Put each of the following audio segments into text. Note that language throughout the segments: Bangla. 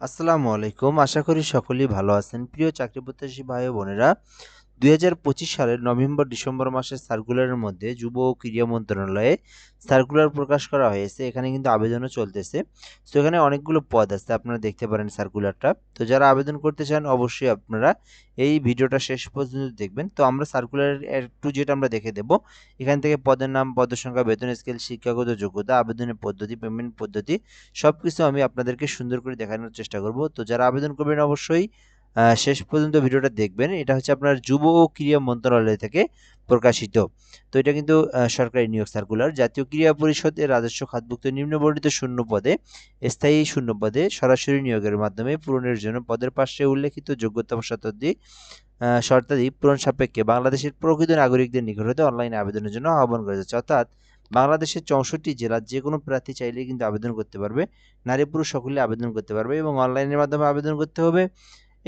আসসালামু আলাইকুম। আশা করি সকলেই ভালো আছেন। প্রিয় চাকরি প্রত্যাশী ভাই বোনেরা দুই হাজার পঁচিশ সালের নভেম্বর, ডিসেম্বর মাসের সার্কুলারের মধ্যে যুব ও ক্রীড়া মন্ত্রণালয়ে সার্কুলার প্রকাশ করা হয়েছে। এখানে কিন্তু আবেদনও চলতেছে। তো এখানে অনেকগুলো পদ আছে, আপনারা দেখতে পারেন সার্কুলারটা। তো যারা আবেদন করতে চান, অবশ্যই আপনারা এই ভিডিওটা শেষ পর্যন্ত দেখবেন। তো আমরা সার্কুলারের টু যেটা আমরা দেখে দেব। এখান থেকে পদের নাম, পদের সংখ্যা, বেতন স্কেল, শিক্ষাগত যোগ্যতা, আবেদনের পদ্ধতি, পেমেন্ট পদ্ধতি সব কিছু আমি আপনাদেরকে সুন্দর করে দেখানোর চেষ্টা করব। তো যারা আবেদন করবেন, অবশ্যই শেষ পর্যন্ত ভিডিওটা দেখবেন। এটা হচ্ছে আপনার যুব ও ক্রীড়া মন্ত্রণালয় থেকে প্রকাশিত। তো এটা কিন্তু সরকারি নিয়োগ সার্কুলার জাতীয় ক্রীড়া পরিষদের রাজস্ব খাতভুক্ত নিম্নবর্ণিত শূন্য পদে, স্থায়ী শূন্য পদে সরাসরি নিয়োগের মাধ্যমে পূরণের জন্য পদের পাশে উল্লেখিত যোগ্যতা শতাব্দী শর্তাদি পূরণ সাপেক্ষে বাংলাদেশের প্রকৃত নাগরিকদের নিকট হতে অনলাইনে আবেদনের জন্য আহ্বান করা যাচ্ছে অর্থাৎ বাংলাদেশের চৌষট্টি জেলার যে কোনো প্রার্থী চাইলে কিন্তু আবেদন করতে পারবে। নারী পুরুষ সকলে আবেদন করতে পারবে এবং অনলাইনের মাধ্যমে আবেদন করতে হবে।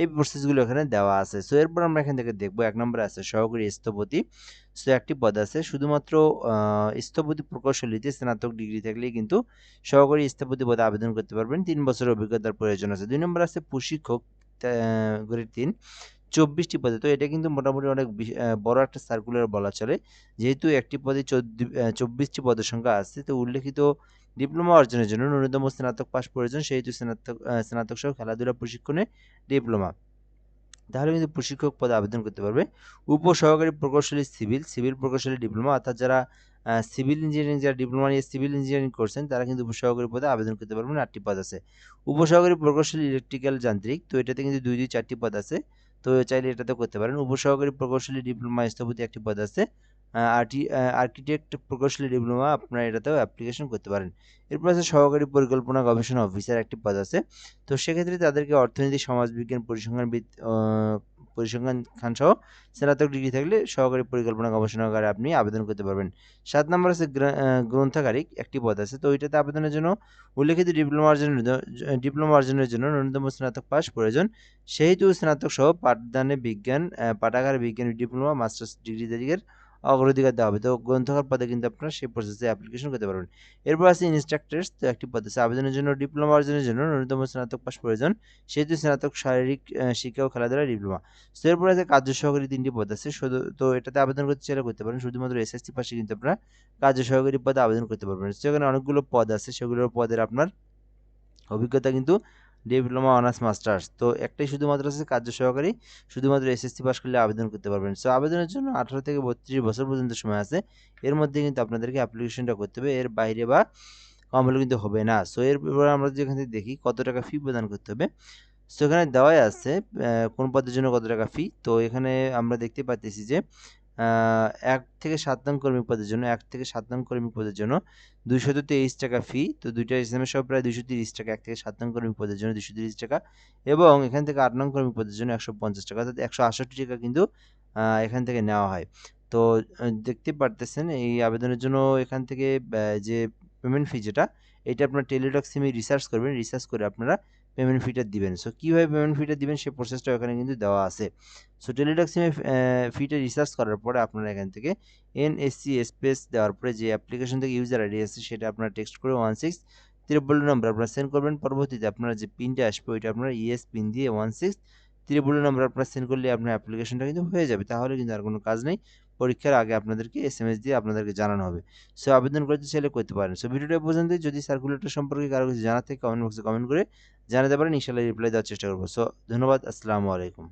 এই প্রসেসগুলো এখানে দেওয়া আছে। সো এরপর আমরা এখান থেকে দেখব, এক নম্বরে আছে সহকারী স্থপতি। সো একটি পদ আছে, শুধুমাত্র স্থপতি প্রকৌশলীতে স্নাতক ডিগ্রি থাকলেই কিন্তু সহকারী স্থপতি পদে আবেদন করতে পারবেন। তিন বছরের অভিজ্ঞতার প্রয়োজন আছে। দুই নম্বর আছে প্রশিক্ষক তিন। চব্বিশটি পদে, তো এটা কিন্তু মোটামুটি অনেক বড় একটা সার্কুলার বলা চলে। যেহেতু একটি পদে চব্বিশটি পদের সংখ্যা আছে, তো উল্লেখিত ডিপ্লোমা অর্জনের জন্য ন্যূনতম স্নাতক পাস প্রয়োজন সেহেতু স্নাতক স্নাতক সহ খেলাধুলা প্রশিক্ষণে ডিপ্লোমা। তাহলে কিন্তু প্রশিক্ষক পদে আবেদন করতে পারবে। উপসহকারী প্রকৌশলী সিভিল সিভিল প্রকৌশলী ডিপ্লোমা অর্থাৎ যারা সিভিল ইঞ্জিনিয়ারিং, যারা ডিপ্লোমা নিয়ে সিভিল ইঞ্জিনিয়ারিং করছেন, তারা কিন্তু উপসহকারী পদে আবেদন করতে পারবেন আটটি পদ আছে। উপসহকারী প্রকৌশলী ইলেকট্রিক্যাল যান্ত্রিক, তো এটাতে কিন্তু দুই দুই, চারটি পদ আছে। তো চাইলে এটাতে করতে পারেন। উপসহকারী প্রকৌশলী ডিপ্লোমা স্থপতি একটি পদ আছে। আর্টি আর্কিটেক্ট প্রকৌশলী ডিপ্লোমা আপনারা এটাতেও অ্যাপ্লিকেশন করতে পারেন। এরপর আছে সহকারী পরিকল্পনা গবেষণা অফিসার একটি পদ আছে। তো সেক্ষেত্রে তাদেরকে অর্থনীতি, সমাজবিজ্ঞান, পরিসংখ্যানবিদ পরিসংখ্যান খান সহ স্নাতক ডিগ্রি থাকলে সহকারী পরিকল্পনা গবেষণাগারে আপনি আবেদন করতে পারবেন। সাত নম্বর আছে গ্রন্থাগারিক একটি পদ আছে। তো ওইটাতে আবেদনের জন্য উল্লেখিত ডিপ্লোমা অর্জনের ডিপ্লোমা অর্জনের জন্য ন্যূনতম স্নাতক পাস প্রয়োজন। সেহেতু স্নাতক সহ পাঠদানে বিজ্ঞান পাঠাগার বিজ্ঞান, ডিপ্লোমা, মাস্টার্স ডিগ্রিধারীদের অগ্রাধিকার দেওয়া হবে। তো গ্রন্থকার পদে কিন্তু আপনারা সেই প্রসেসে অ্যাপ্লিকেশন করতে পারবেন। এরপর আছে ইনস্ট্রাক্টার্স তো একটি পদ আছে আবেদনের জন্য ডিপ্লোমা অর্জনের জন্য, ন্যূনতম স্নাতক পাস প্রয়োজন, সেহেতু স্নাতক শারীরিক শিক্ষা ও খেলাধুলা ডিপ্লোমা তো এরপর আছে কার্য সহকারী তিনটি পদ আছে, শুধু, তো এটাতে আবেদন করতে চাইলে করতে পারেন, শুধুমাত্র এসএসসি পাশে কিন্তু আপনারা কার্য সহকারী পদে আবেদন করতে পারবেন। সেখানে অনেকগুলো পদ আছে, সেগুলোর পদের আপনার অভিজ্ঞতা কিন্তু ডিপ্লোমা অনার্স মাস্টার্স তো একটাই শুধুমাত্র আছে কার্য সহকারী, শুধুমাত্র এসএসসি পাস করলে আবেদন করতে পারবেন। সো আবেদনের জন্য আঠারো থেকে বত্রিশ বছর পর্যন্ত সময় আছে। এর মধ্যে কিন্তু আপনাদেরকে অ্যাপ্লিকেশনটা করতে হবে। এর বাইরে বা কম হলে কিন্তু হবে না। সো এর ব্যাপারে আমরা যেখান থেকে দেখি কত টাকা ফি প্রদান করতে হবে। সো এখানে দেওয়াই আছে কোন পদের জন্য কত টাকা ফি তো, এখানে আমরা দেখতে পাচ্ছি যে এক থেকে সাত নং কর্মী পদের জন্য, এক থেকে সাত নং কর্মী পদের জন্য দুইশত তেইশ টাকা ফি তো দুইটা এক্সামের সব প্রায় দুইশো তিরিশ টাকা, এক থেকে সাত নং কর্মী পদের জন্য দুইশো তিরিশ টাকা এবং এখান থেকে আট নং কর্মী পদের জন্য একশো পঞ্চাশ টাকা, অর্থাৎ একশো আষট্টি টাকা কিন্তু এখান থেকে নেওয়া হয়। তো দেখতে পারতেছেন এই আবেদনের জন্য এখান থেকে যে পেমেন্ট ফি যেটা, এটা আপনার টেলিটক সিমে রিসার্চ করবেন রিসার্চ করে আপনারা পেমেন্ট ফিটা দিবেন। সো কীভাবে পেমেন্ট ফিটা দিবেন সে প্রসেসটা এখানে কিন্তু দেওয়া আছে। সো টেলিটক সিমে ফিটা রিসার্চ করার পরে আপনারা এখান থেকে এনএসসি স্পেস দেওয়ার পরে যে অ্যাপ্লিকেশন থেকে ইউজার আইডি আছে সেটা আপনারা টেক্সট করে ওয়ান সিক্স ত্রিপল নম্বর আপনারা সেন্ড করবেন। পরবর্তীতে আপনারা যে পিনটা আসবে ওইটা আপনারা ইএস পিন দিয়ে ওয়ান সিক্স ত্রিপল নম্বর আপনারা সেন্ড করলে আপনার অ্যাপ্লিকেশনটা কিন্তু হয়ে যাবে। তাহলে কিন্তু আর কোনো কাজ নেই। পরীক্ষার আগে আপনাদেরকে এস এম এস দিয়ে আপনাদেরকে জানানো হবে। সো আবেদন করতে চাইলে করতে পারেন। সো ভিডিওটা পর্যন্ত যদি সার্কুলেটর সম্পর্কে কারও কিছু জানাতে কমেন্ট বক্সে কমেন্ট করে জানাতে পারেন। ইনশাল্লাহ রিপ্লাই দেওয়ার চেষ্টা করব। সো ধন্যবাদ। আসসালামু আলাইকুম।